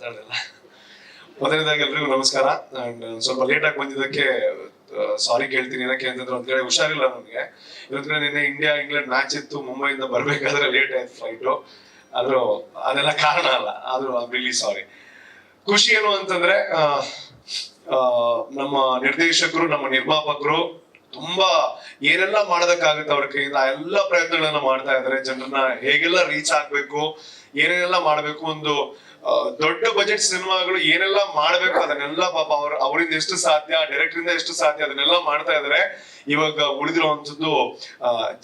ಮಾತಾಡಲ್ಲ ಮೊದಲನೇದಾಗಿ ಎಲ್ರಿಗೂ ನಮಸ್ಕಾರ. ಅಂಡ್ ಸ್ವಲ್ಪ ಲೇಟ್ ಆಗಿ ಬಂದಿದ್ದಕ್ಕೆ ಸಾರಿ ಕೇಳ್ತೀನಿ, ಏನಕ್ಕೆ ಅಂತಂದ್ರೆ ಒಂದ್ ಕಡೆ ಹುಷಾರಿಲ್ಲ ನನಗೆ ಇವತ್ತು ನಿನ್ನೆ ಇಂಡಿಯಾ ಇಂಗ್ಲೆಂಡ್ ಮ್ಯಾಚ್ ಇತ್ತು, ಮುಂಬೈಯಿಂದ ಬರ್ಬೇಕಾದ್ರೆ ಲೇಟ್ ಆಯ್ತು ಫ್ಲೈಟು ಆದ್ರೂ ಅದೆಲ್ಲ ಕಾರಣ ಅಲ್ಲ, ಆದ್ರೂ ರಿಲಿ ಸಾರಿ ಖುಷಿ ಏನು ಅಂತಂದ್ರೆ ನಮ್ಮ ನಿರ್ದೇಶಕರು, ನಮ್ಮ ನಿರ್ಮಾಪಕರು ತುಂಬಾ ಏನೆಲ್ಲ ಮಾಡೋದಕ್ಕಾಗುತ್ತೆ ಅವ್ರ ಕೈಯಿಂದ ಎಲ್ಲ ಪ್ರಯತ್ನಗಳನ್ನ ಮಾಡ್ತಾ ಇದ್ದಾರೆ. ಜನರನ್ನ ಹೇಗೆಲ್ಲ ರೀಚ್ ಆಗ್ಬೇಕು, ಏನೇನೆಲ್ಲ ಮಾಡ್ಬೇಕು, ಒಂದು ದೊಡ್ಡ ಬಜೆಟ್ ಸಿನಿಮಾಗಳು ಏನೆಲ್ಲ ಮಾಡ್ಬೇಕು, ಅದನ್ನೆಲ್ಲ ಪಾಪ ಅವ್ರ, ಅವರಿಂದ ಎಷ್ಟು ಸಾಧ್ಯ ಡೈರೆಕ್ಟರ್ ಇಂದ ಎಷ್ಟು ಸಾಧ್ಯ, ಅದನ್ನೆಲ್ಲ ಮಾಡ್ತಾ ಇದಾರೆ ಇವಾಗ ಉಳಿದಿರುವಂತದ್ದು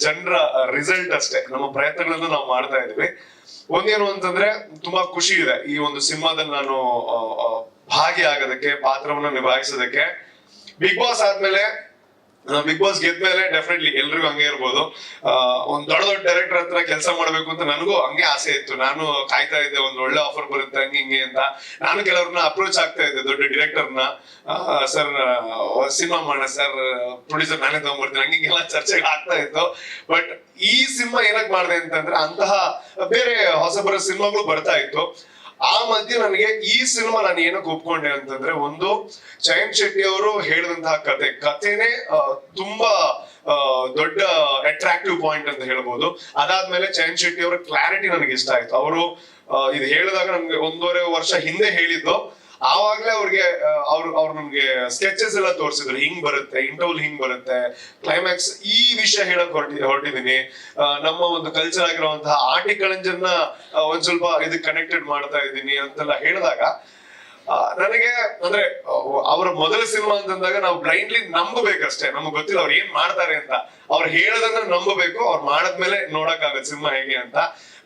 ಜನರ ರಿಸಲ್ಟ್ ಅಷ್ಟೇ. ನಮ್ಮ ಪ್ರಯತ್ನಗಳನ್ನ ನಾವು ಮಾಡ್ತಾ ಇದ್ವಿ ಒಂದೇನು ಅಂತಂದ್ರೆ, ತುಂಬಾ ಖುಷಿ ಇದೆ ಈ ಒಂದು ಸಿನಿಮಾದಲ್ಲಿ ನಾನು ಭಾಗಿಯಾಗೋದಕ್ಕೆ, ಪಾತ್ರವನ್ನ ನಿಭಾಯಿಸೋದಕ್ಕೆ. ಬಿಗ್ ಬಾಸ್ ಆದ್ಮೇಲೆ ಬಿಗ್ ಬಾಸ್ ಗೆದ್ಮೇಲೆ ಡೆಫಿನೆಟ್ಲಿ ಎಲ್ರಿಗೂ ಹಂಗೆ ಇರ್ಬೋದು. ಒಂದ್ ದೊಡ್ಡ ದೊಡ್ಡ ಡೈರೆಕ್ಟರ್ ಹತ್ರ ಕೆಲಸ ಮಾಡ್ಬೇಕು ಅಂತ ನನಗೂ ಹಂಗೆ ಆಸೆ ಇತ್ತು. ನಾನು ಕಾಯ್ತಾ ಇದ್ದೆ ಒಂದ್ ಒಳ್ಳೆ ಆಫರ್ ಬರುತ್ತೆ, ಹಂಗೆ ಹಿಂಗೆ ಅಂತ. ನಾನು ಕೆಲವ್ರನ್ನ ಅಪ್ರೋಚ್ ಆಗ್ತಾ ಇದ್ದೆ, ದೊಡ್ಡ ಡಿರೆಕ್ಟರ್ನ ಸರ್ ಸಿನಿಮಾ ಮಾಡ ಸರ್ ಪ್ರೊಡ್ಯೂಸರ್ ನಾನೇ ತಗೊಂಡ್ಬರ್ತೀನಿ, ಹಂಗೆ ಹಿಂಗೆಲ್ಲ ಚರ್ಚೆಗಳು ಆಗ್ತಾ ಇತ್ತು. ಬಟ್ ಈ ಸಿನಿಮಾ ಏನಕ್ ಮಾಡಿದೆ ಅಂತಂದ್ರೆ ಅಂತಹ ಬೇರೆ ಹೊಸಬರ ಸಿನಿಮಾಗಳು ಬರ್ತಾ ಇತ್ತು. ಆ ಮಧ್ಯೆ ನನಗೆ ಈ ಸಿನಿಮಾ ನಾನು ಏನಕ್ಕೆ ಒಪ್ಕೊಂಡೆ ಅಂತಂದ್ರೆ ಒಂದು ಜಯಂತ್ ಶೆಟ್ಟಿ ಅವರು ಹೇಳಿದಂತಹ ಕತೆ. ಕಥೆನೇ ತುಂಬಾ ದೊಡ್ಡ ಅಟ್ರಾಕ್ಟಿವ್ ಪಾಯಿಂಟ್ ಅಂತ ಹೇಳ್ಬೋದು. ಅದಾದ್ಮೇಲೆ ಜಯಂತ್ ಶೆಟ್ಟಿ ಅವರ ಕ್ಲಾರಿಟಿ ನನಗೆ ಇಷ್ಟ ಆಯ್ತು. ಅವರು ಇದು ಹೇಳಿದಾಗ ನನ್ಗೆ ಒಂದೂವರೆ ವರ್ಷ ಹಿಂದೆ ಹೇಳಿದ್ದು. ಆವಾಗ್ಲೇ ಅವ್ರಿಗೆ ಅವ್ರು ಅವ್ರು ನಮ್ಗೆ ಸ್ಕೆಚಸ್ ಎಲ್ಲ ತೋರಿಸಿದ್ರು. ಹಿಂಗ್ ಬರುತ್ತೆ ಇಂಟರ್ವಲ್ ಹಿಂಗ್ ಬರುತ್ತೆ ಕ್ಲೈಮ್ಯಾಕ್ಸ್ ಈ ವಿಷಯ ಹೇಳಕ್ ಹೊರಟಿ ಹೊರಟಿದೀನಿ. ಆ, ನಮ್ಮ ಒಂದು ಕಲ್ಚರ್ ಆಗಿರುವಂತಹ ಆಟಿಕಳಂಜನ್ನ ಒಂದ್ ಸ್ವಲ್ಪ ಇದಕ್ಕೆ ಕನೆಕ್ಟೆಡ್ ಮಾಡ್ತಾ ಇದ್ದೀನಿ ಅಂತೆಲ್ಲ ಹೇಳಿದಾಗ ನನಗೆ ಅಂದ್ರೆ ಅವ್- ಅವರ ಮೊದಲ ಸಿನಿಮಾ ಅಂತಂದಾಗ ನಾವು ಬ್ಲೈಂಡ್ಲಿ ನಂಬಬೇಕಷ್ಟೇ. ನಮ್ಗೆ ಗೊತ್ತಿಲ್ಲ ಅವ್ರು ಏನ್ ಮಾಡ್ತಾರೆ ಅಂತ. ಅವ್ರು ಹೇಳೋದನ್ನ ನಂಬಬೇಕು. ಅವ್ರು ಮಾಡದ್ಮೇಲೆ ನೋಡಕ್ಕಾಗತ್ತೆ ಸಿನಿಮಾ ಹೇಗೆ ಅಂತ.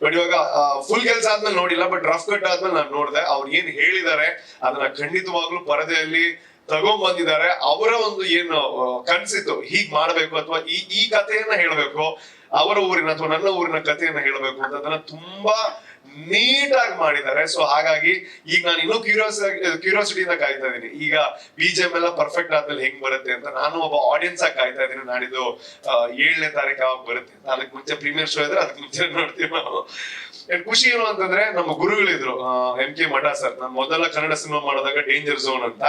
ಬಟ್ ಇವಾಗ ಫುಲ್ ಕೆಲಸ ಆದ್ಮೇಲೆ ನೋಡಿಲ್ಲ ಬಟ್ ರಫ್ ಕಟ್ ಆದ್ಮೇಲೆ ನಾನು ನೋಡಿದೆ. ಅವ್ರು ಏನ್ ಹೇಳಿದ್ದಾರೆ, ಅದನ್ನ ಖಂಡಿತವಾಗ್ಲೂ ಪರದೆಯಲ್ಲಿ ತಗೊಂಡ್ ಬಂದಿದ್ದಾರೆ. ಅವರ ಒಂದು ಏನು ಕನ್ಸಿತ್ತು. ಹೀಗ್ ಮಾಡ್ಬೇಕು ಅಥವಾ ಈ ಈ ಕಥೆಯನ್ನ ಹೇಳ್ಬೇಕು, ಅವರ ಊರಿನ ಅಥವಾ ನನ್ನ ಊರಿನ ಕಥೆಯನ್ನ ಹೇಳ್ಬೇಕು ಅಂತ ಅದನ್ನ ತುಂಬಾ ನೀಟಾಗಿ ಮಾಡಿದ್ದಾರೆ. ಸೊ ಹಾಗಾಗಿ ಈಗ ನಾನು ಇನ್ನೂ ಕ್ಯೂರಿಯಾಸ್ ಕ್ಯೂರಿಯಾಸಿಟಿಯಿಂದ ಕಾಯ್ತಾ ಇದ್ದೀನಿ. ಈಗ ಬಿಜಿಎಂ ಎಲ್ಲ ಪರ್ಫೆಕ್ಟ್ ಆದ್ಮೇಲೆ ಹೆಂಗ್ ಬರುತ್ತೆ ಅಂತ ನಾನು ಒಬ್ಬ ಆಡಿಯನ್ಸ್ ಆಗಿ ಕಾಯ್ತಾ ಇದ್ದೀನಿ. ನಾಡಿದ್ದು ಏಳನೇ ತಾರೀಕು ಯಾವಾಗ ಬರುತ್ತೆ ಅದಕ್ಕೆ ಮುಂಚೆ ಪ್ರೀಮಿಯರ್ ಶೋ ಇದ್ರೆ ಅದಕ್ಕೆ ಮುಂಚೆ ನೋಡ್ತೀವಿ ನಾವು. ಖುಷಿ ಏನು ಅಂತಂದ್ರೆ ನಮ್ಮ ಗುರುಗಳಿದ್ರು ಎಂ ಕೆ ಮಠ ಸರ್. ನಾನು ಮೊದಲ ಕನ್ನಡ ಸಿನಿಮಾ ಮಾಡಿದಾಗ ಡೇಂಜರ್ ಝೋನ್ ಅಂತ.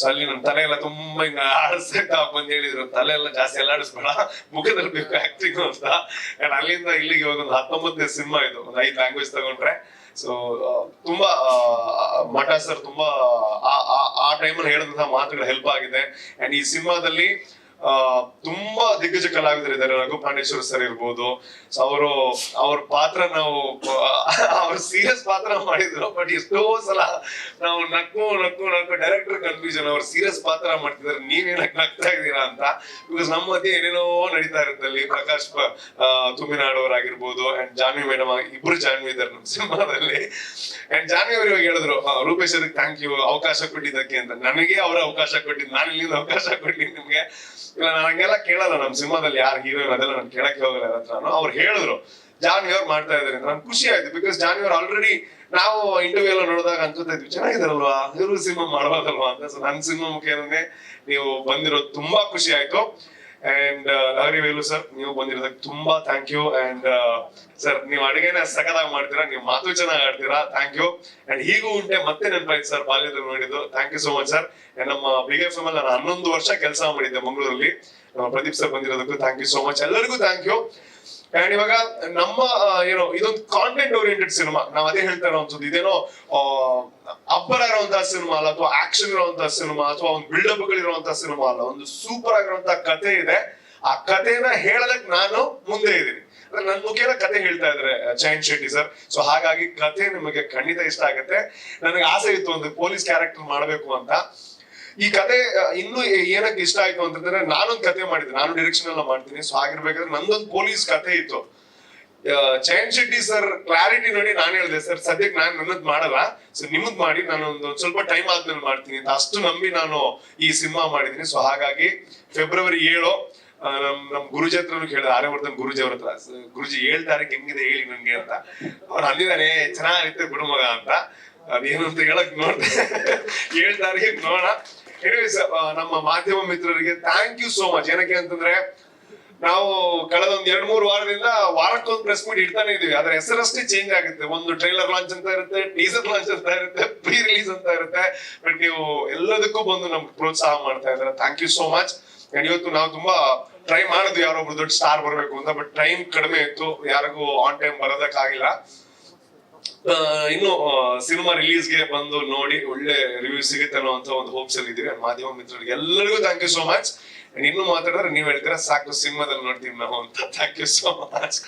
ಸೊ ಅಲ್ಲಿ ನನ್ನ ತಲೆ ಎಲ್ಲ ತುಂಬಾ ಹಿಂಗ ಆಡಿಸ್ತಾ ಅಂತ ಹೇಳಿದ್ರು. ತಲೆ ಎಲ್ಲ ಜಾಸ್ತಿ ಅಲ್ಲಾಡಿಸ್ಬೇಡ. ಮುಖದಲ್ಲಿ ಬೇಕು ಆಕ್ಟಿಂಗ್ ಅಂತ. ಅಂಡ್ ಅಲ್ಲಿಂದ ಇಲ್ಲಿಗೆ ಇವಾಗ ಒಂದು ಹತ್ತೊಂಬತ್ತನೇ ಸಿನಿಮಾ ಇದು. ಒಂದು ಐದು ಲ್ಯಾಂಗ್ವೇಜ್ ತಗೊಂಡ್ರೆ. ಸೊ ತುಂಬಾ ಮಠ ಸರ್ ತುಂಬಾ, ಆ ಟೈಮಲ್ಲಿ ಹೇಳಿದಂತಹ ಮಾತುಗಳು ಹೆಲ್ಪ್ ಆಗಿದೆ. ಅಂಡ್ ಈ ಸಿನಿಮಾದಲ್ಲಿ ಆ, ತುಂಬಾ ದಿಗ್ಗಜ ಕಲಾವಿದರು ಇದ್ದಾರೆ ರಘು ಪಾಂಡೇಶ್ವರ ಸರ್ ಇರ್ಬೋದು. ಅವರು ಅವ್ರ ಪಾತ್ರ ನಾವು ಅವ್ರ ಸೀರಿಯಸ್ ಪಾತ್ರ ಮಾಡಿದ್ರು ಬಟ್ ಎಷ್ಟೋ ಸಲ ನಾವು ನಕ್ಕು ನಕ್ಕು ನಕ್ಕು ಡೈರೆಕ್ಟರ್ ಕನ್ಫ್ಯೂಷನ್ ಅವ್ರ ಸೀರಿಯಸ್ ಪಾತ್ರ ಮಾಡ್ತಿದ್ದಾರೆ. ನೀವೇನಕ್ ನಗ್ತಾ ಇದ್ದೀರಾ ಅಂತ. ಬಿಕಾಸ್ ನಮ್ಮ ಮಧ್ಯೆ ಏನೇನೋ ನಡೀತಾ ಇರುತ್ತೆ ಅಲ್ಲಿ. ಪ್ರಕಾಶ್ ತುಮಿನಾಡೋರಾಗಿರ್ಬೋದು ಅಂಡ್ ಜಾನ್ವಿ ಮೇಡಮ್ ಇಬ್ರು ಜಾನ್ವಿ ಇದ್ದಾರೆ ನಮ್ಮ ಸಿನಿಮಾದಲ್ಲಿ. ಅಂಡ್ ಜಾನ್ವಿ ಅವರು ಹೇಳಿದ್ರು ರೂಪೇಶ್ ಅವ್ರಿಗೆ ಥ್ಯಾಂಕ್ ಯು ಅವಕಾಶ ಕೊಟ್ಟಿದ್ದಕ್ಕೆ ಅಂತ. ನನಗೆ ಅವ್ರ ಅವಕಾಶ ಕೊಟ್ಟಿದ್ದು ನಾನು ಇಲ್ಲಿಂದ ಅವಕಾಶ ಕೊಟ್ಟಿದ್ದು ನಿಮ್ಗೆ. ಇಲ್ಲ, ನಾನು ಹಂಗೆಲ್ಲ ಕೇಳಲ್ಲ, ನಮ್ ಸಿನಿಮಾದಲ್ಲಿ ಯಾರು ಹೀರೋಯಿನ್ ಅದೆಲ್ಲ ನಾನು ಕೇಳಕ್ಕೆ ಹೋಗಲ್ಲ ಹತ್ರನೂ. ಅವ್ರು ಹೇಳಿದ್ರು, ಜಾನ್ವಿ ಅವ್ರು ಮಾಡ್ತಾ ಇದಾರೆ ಅಂತ. ಖುಷಿ ಆಯ್ತು ಬಿಕಾಸ್ ಜಾನ್ವಿ ಅವ್ರು ಆಲ್ರೆಡಿ ನಾವು ಇಂಟರ್ವ್ಯೂ ಎಲ್ಲ ನೋಡಿದಾಗ ಅನ್ಕೋತಾ ಇದ್ವಿ ಚೆನ್ನಾಗಿದಾರಲ್ವಾ ಇವರು ಸಿನಿಮಾ ಮಾಡ್ಬೋದಲ್ವಾ ಅಂತ. ಸೊ ನನ್ನ ಸಿನಿಮಾ ಮುಖೇನೇ ನೀವು ಬಂದಿರೋದು ತುಂಬಾ ಖುಷಿ ಆಯ್ತು. ಅಂಡ್ ಲಹರಿ ವೇಲು ಸರ್ ನೀವು ಬಂದಿರೋದಕ್ಕೆ ತುಂಬಾ ಥ್ಯಾಂಕ್ ಯು ಅಂಡ್ ಸರ್ ನೀವು ಅಡುಗೆನ ಸಖತ್ತಾಗಿ ಮಾಡ್ತೀರಾ, ನೀವು ಮಾತು ಚೆನ್ನಾಗಿ ಆಡ್ತೀರಾ ಥ್ಯಾಂಕ್ ಯು ಅಂಡ್ ಹೀಗೂ ಉಂಟೆ ಮತ್ತೆ ನೆನಪಾಯ್ತು ಸರ್ ಬಾಲ್ಯದಲ್ಲಿ ನೋಡಿದ್ದು. Thank you so much sir ನಮ್ಮ ಬಿಗ್ ಎಫ್ ಎಂ ಅಲ್ಲಿ ನಾನು ಹನ್ನೊಂದು ವರ್ಷ ಕೆಲಸ ಮಾಡಿದ್ದೆ ಮಂಗಳೂರಲ್ಲಿ. ಪ್ರದೀಪ್ ಸರ್ ಬಂದಿರೋದಕ್ಕೂ ಥ್ಯಾಂಕ್ ಯು ಸೋ ಮಚ್ ಎಲ್ಲರಿಗೂ ಥ್ಯಾಂಕ್ ಯು ಅಂಡ್ ಇವಾಗ ನಮ್ಮ ಏನೋ ಇದೊಂದು ಕಾಂಟೆಂಟ್ ಓರಿಯೆಂಟೆಡ್ ಸಿನಿಮಾ ನಾವ್ ಅದೇ ಹೇಳ್ತಾ ಇರೋದ್ ಇದೇನೋ ಅಬ್ಬರ ಇರುವಂತಹ ಸಿನಿಮಾ ಅಲ್ಲ, ಅಥವಾ ಆಕ್ಷನ್ ಇರುವಂತಹ ಸಿನಿಮಾ ಅಥವಾ ಒಂದು ಬಿಲ್ಡಪ್ ಗಳಿರುವಂತಹ ಸಿನಿಮಾ ಅಲ್ಲ, ಒಂದು ಸೂಪರ್ ಆಗಿರುವಂತಹ ಕತೆ ಇದೆ. ಆ ಕಥೆನ ಹೇಳೋದಕ್ ನಾನು ಮುಂದೆ ಇದ್ದೀನಿ. ನನ್ ಮುಖೇನ ಕತೆ ಹೇಳ್ತಾ ಇದ್ರೆ ಜಯಂತ್ ಶೆಟ್ಟಿ ಸರ್. ಸೊ ಹಾಗಾಗಿ ಕತೆ ನಿಮಗೆ ಖಂಡಿತ ಇಷ್ಟ ಆಗುತ್ತೆ. ನನಗೆ ಆಸೆ ಇತ್ತು ಒಂದು ಪೊಲೀಸ್ ಕ್ಯಾರೆಕ್ಟರ್ ಮಾಡಬೇಕು ಅಂತ. ಈ ಕತೆ ಇನ್ನು ಏನಕ್ಕೆ ಇಷ್ಟ ಆಯ್ತು ಅಂತಂದ್ರೆ ನಾನೊಂದು ಕತೆ ಮಾಡಿದ್ದೆ. ನಾನು ಡೈರೆಕ್ಷನ್ ಎಲ್ಲ ಮಾಡ್ತೀನಿ. ಸೊ ಆಗಿರ್ಬೇಕಾದ್ರೆ ನಂದೊಂದು ಪೊಲೀಸ್ ಕತೆ ಇತ್ತು. ಜಯಂತ್ ಶೆಟ್ಟಿ ಸರ್ ಕ್ಲಾರಿಟಿ ನೋಡಿ ನಾನು ಹೇಳಿದೆ ಸರ್ ಸದ್ಯಕ್ಕೆ ನಾನು ನನ್ನದ್ ಮಾಡಲ್ಲ. ಸೊ ನಿಮ್ಮದ್ ಮಾಡಿ. ನಾನು ಒಂದು ಸ್ವಲ್ಪ ಟೈಮ್ ಆದ್ಮೇಲೆ ಮಾಡ್ತೀನಿ. ಅಂತ ಅಷ್ಟು ನಂಬಿ ನಾನು ಈ ಸಿನಿಮಾ ಮಾಡಿದೀನಿ ಸೊ ಹಾಗಾಗಿ ಫೆಬ್ರವರಿ ಏಳು ನಮ್ ನಮ್ ಗುರುಜಿ ಹತ್ರನು ಕೇಳಿದ. ಆರ್ಯವರ್ಧನ್ ಗುರುಜಿ ಅವ್ರ ಹತ್ರ. ಗುರುಜಿ ಏಳ್ ತಾರೀಕು ಹೆಂಗಿದೆ? ಹೇಳಿ ನಂಗೆ ಅಂತ. ಅವ್ರು ಅಂದಿದ್ದಾನೆ ಚೆನ್ನಾಗಿರುತ್ತೆ ಬಿಡು ಮಗ ಅಂತ. ಅದೇನು ಅಂತ ಹೇಳಕ್ ನೋಡ್ದೆ. ಏಳ್ ತಾರೀಖೆ ನೋಡೋಣ. ನಮ್ಮ ಮಾಧ್ಯಮ ಮಿತ್ರರಿಗೆ ಥ್ಯಾಂಕ್ ಯು ಸೋ ಮಚ್ ಏನಕ್ಕೆ ಅಂತಂದ್ರೆ, ನಾವು ಕಳೆದ ಒಂದ್ ಎರಡ್ ಮೂರು ವಾರದಿಂದ ವಾರಕ್ಕೊಂದು ಪ್ರೆಸ್ ಮೀಟ್ ಇಡ್ತಾನೆ ಇದೀವಿ. ಅದ್ರ ಹೆಸರಷ್ಟೇ ಚೇಂಜ್ ಆಗುತ್ತೆ. ಒಂದು ಟ್ರೈಲರ್ ಲಾಂಚ್ ಅಂತ ಇರುತ್ತೆ ಟೀಸರ್ ಲಾಂಚ್ ಅಂತ ಇರುತ್ತೆ ಪ್ರೀ ರಿಲೀಸ್ ಅಂತ ಇರುತ್ತೆ. ಬಟ್ ನೀವು ಎಲ್ಲದಕ್ಕೂ ಬಂದು ನಮ್ಗೆ ಪ್ರೋತ್ಸಾಹ ಮಾಡ್ತಾ ಇದ್ದಾರೆ. Thank you so much and ಇವತ್ತು ನಾವು ತುಂಬಾ ಟ್ರೈ ಮಾಡಿದ್ವಿ ಯಾರೊಬ್ರು ದೊಡ್ಡ ಸ್ಟಾರ್ ಬರ್ಬೇಕು ಅಂತ ಬಟ್ ಟೈಮ್ ಕಡಿಮೆ ಇತ್ತು. ಯಾರಿಗೂ ಆನ್ ಟೈಮ್ ಬರೋದಕ್ಕಾಗಿಲ್ಲ. ಇನ್ನು ಸಿನಿಮಾ ರಿಲೀಸ್ಗೆ ಬಂದು ನೋಡಿ ಒಳ್ಳೆ ರಿವ್ಯೂ ಸಿಗುತ್ತೆ ಅನ್ನೋ ಅಂತ ಒಂದು ಹೋಪ್ಸ್ ಅಲ್ಲಿ ಇದ್ದೀವಿ. ಮಾಧ್ಯಮ ಮಿತ್ರರಿಗೆ ಎಲ್ಲರಿಗೂ ಥ್ಯಾಂಕ್ ಯು ಸೋ ಮಚ್ ಇನ್ನು ಮಾತಾಡಿದ್ರೆ ನೀವ್ ಹೇಳ್ತೀರಾ, ಸಾಕು ಸಿನಿಮಾದಲ್ಲಿ ನೋಡ್ತೀವಿ ನಾವು ಅಂತ. Thank you so much